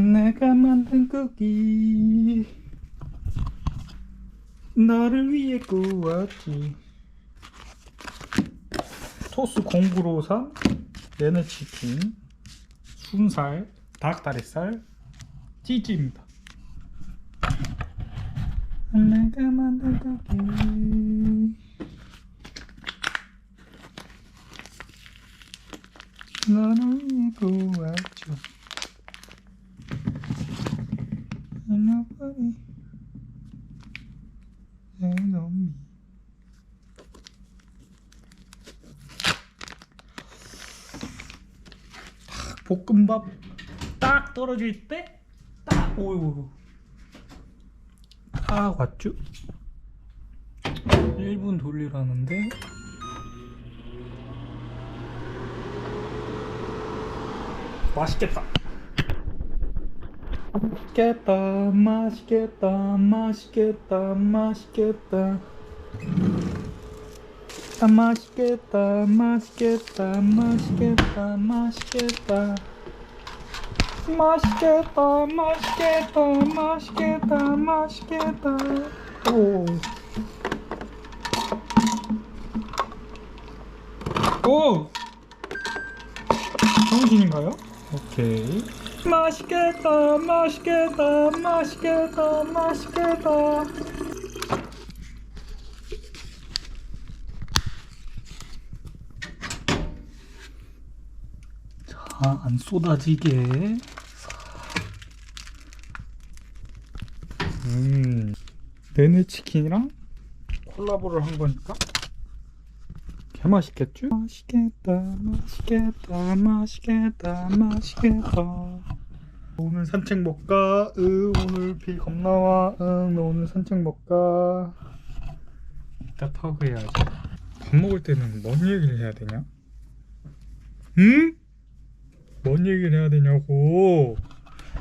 내가 만든 쿠키. 너를 위해 구웠지. 토스 공구로 산 얘네 치킨. 순살 닭다리살 찌찌입니다. 내가 만든 쿠키. 너를 위해 구웠죠 Nobody ain't on me. 딱 볶음밥 딱 떨어질 때 딱 오이고 딱 왔죠? 1분 돌리라는데 맛있겠다 맛있겠다 맛있겠다 맛있겠다 맛있겠다 아 맛있겠다 맛있겠다 맛있겠다 맛있겠다 맛있겠다 맛있겠다 맛있겠다 맛있겠다 오. 오! 정신인가요? 오케이 맛있겠다 맛있겠다 맛있겠다 맛있겠다. 자, 안 쏟아지게. 음, 내내 치킨이랑 콜라보를 한 거니까 개 맛있겠죠? 맛있겠다 맛있겠다 맛있겠다 맛있겠다 오늘 산책 못 가 으 오늘 비 겁나 와 응 오늘 산책 못 가 이따 타고 해야지 밥 먹을 때는 뭔 얘기를 해야 되냐? 응? 뭔 얘기를 해야 되냐고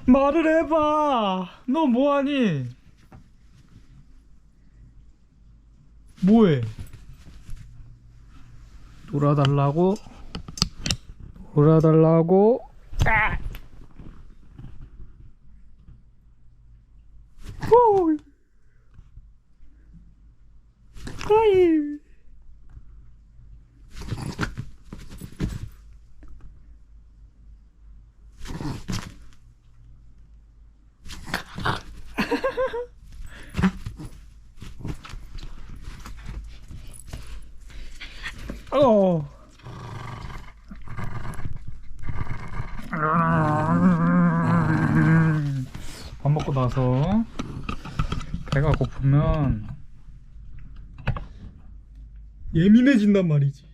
말을 해봐 너 뭐하니? 뭐해? 놀아달라고 놀아달라고 아! 호! 아이 어. 밥 먹고 나서 배가 고프면 예민해진단 말이지.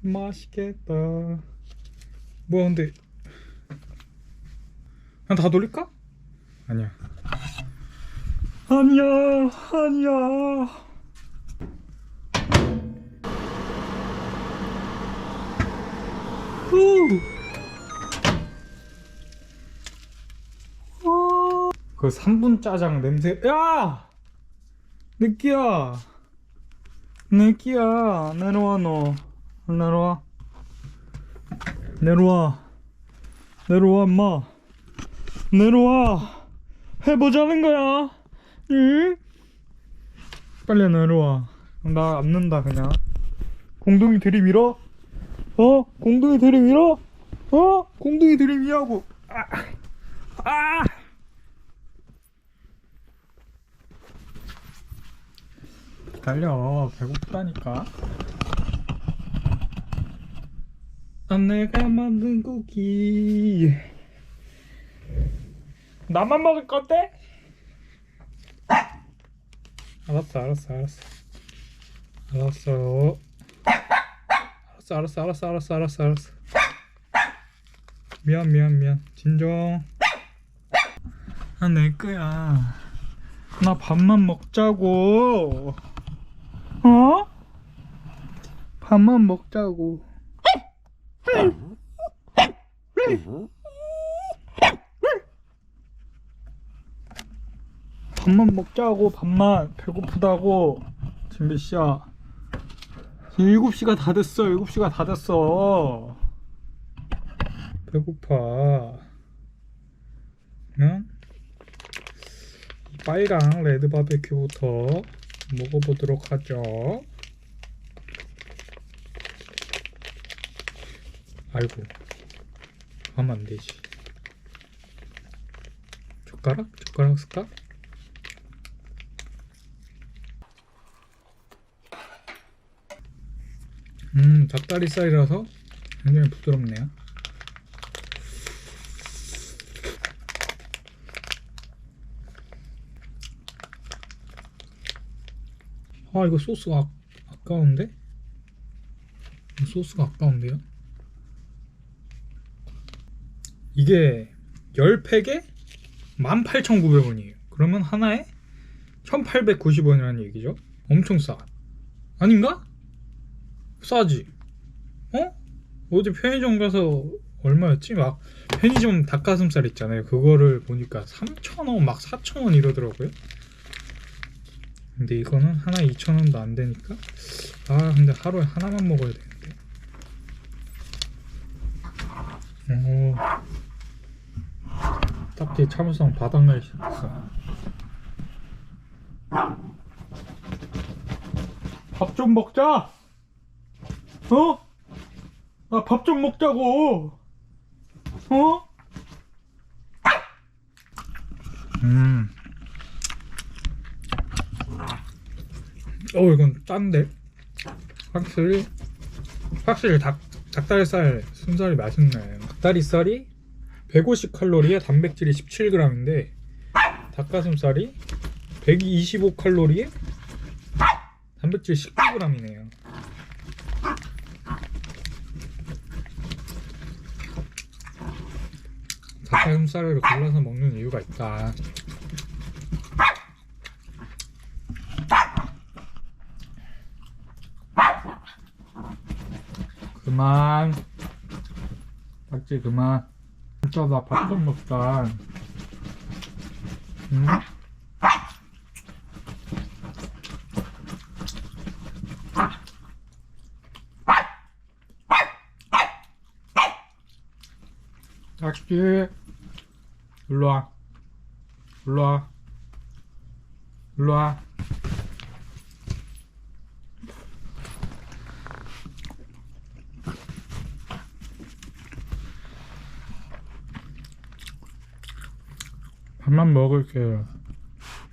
맛있겠다. 뭐야 근데 한다 돌릴까? 아니야. 아니야, 아니야. 후. 어. 그 3분 짜장 냄새. 야! 느끼야. 느끼야. 내려와 너. 내려와. 내려와. 내려와 엄마. 내려와. 해보자는 거야. 응? 빨리 내려와. 나 앉는다 그냥. 공둥이 들이밀어? 어? 공둥이 들이밀어? 어? 공둥이 들이미라고. 아. 아. 기다려. 배고프다니까. 아, 내가 만든 쿠키. 나만 먹을 건데? 알았어, 알았어, 알았어. 알았어. 알았어, 알았어, 알았어, 알았어, 알았어, 알았어. 미안, 미안, 미안. 진정. 아, 내 거야. 나 밥만 먹자고. 어? 밥만 먹자고. 밥만 먹자고 밥만 배고프다고 시야 지금 7시가 다 됐어 7시가 다 됐어 배고파. 응? 이 빨강 레드 바베큐부터 먹어보도록 하죠. 아이고, 하면 안 되지. 젓가락? 젓가락 쓸까? 음, 닭다리살이라서 굉장히 부드럽네요. 아, 이거 소스가 아, 아까운데? 이 소스가 아까운데요? 이게 10팩에 18,900원이에요. 그러면 하나에 1,890원이라는 얘기죠. 엄청 싸. 아닌가? 싸지. 어? 어제 편의점 가서 얼마였지? 막 편의점 닭가슴살 있잖아요. 그거를 보니까 3,000원, 막 4,000원 이러더라고요. 근데 이거는 하나 2,000원도 안 되니까 아 근데 하루에 하나만 먹어야 되는데. 오. 딱히 참을성 바닥날 시작했어. 밥 좀 먹자. 어? 나 밥 좀 먹자고. 어? 음. 어 이건 짠데. 확실히 확실히 닭 닭다리살 순살이 맛있네. 닭다리살이 150 칼로리에 단백질이 17g인데 닭가슴살이 125 칼로리에 단백질 19g이네요. 닭가슴살을 골라서 먹는 이유가 있다. 그만. 딱지 그만. 진짜 나 밥 좀 먹자. 응? 딱지. 일로 와. 일로 와. 일로 와. 밥만 먹을게요.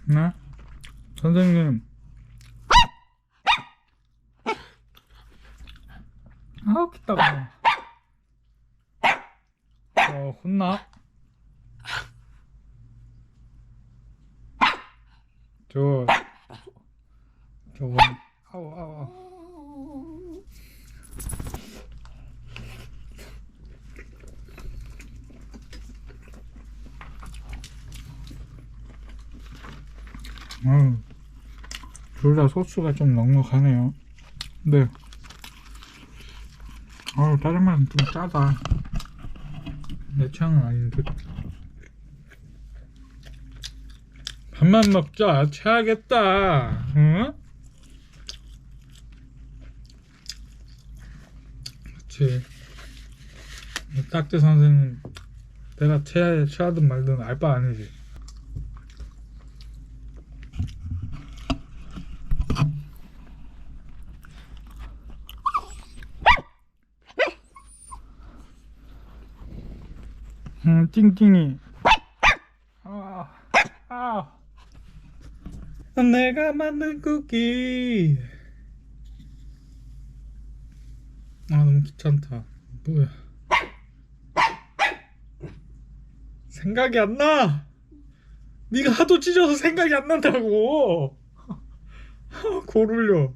네? 선생님. 아우, 기다려. 어, 혼나? 저, 저거, 아우, 아우, 아우. 음, 둘다 소스가 좀 넉넉하네요. 네. 어우, 다른 말은 좀 짜다. 내 취향은 아닌 듯. 밥만 먹자. 체하겠다. 응? 그치. 딱지 선생님, 내가 체하, 체하든 말든 알 바 아니지. 음, 찡찡이. 아, 아. 내가 만든 쿠키. 아, 너무 귀찮다. 뭐야. 생각이 안 나! 네가 하도 찢어서 생각이 안 난다고! 골 울려.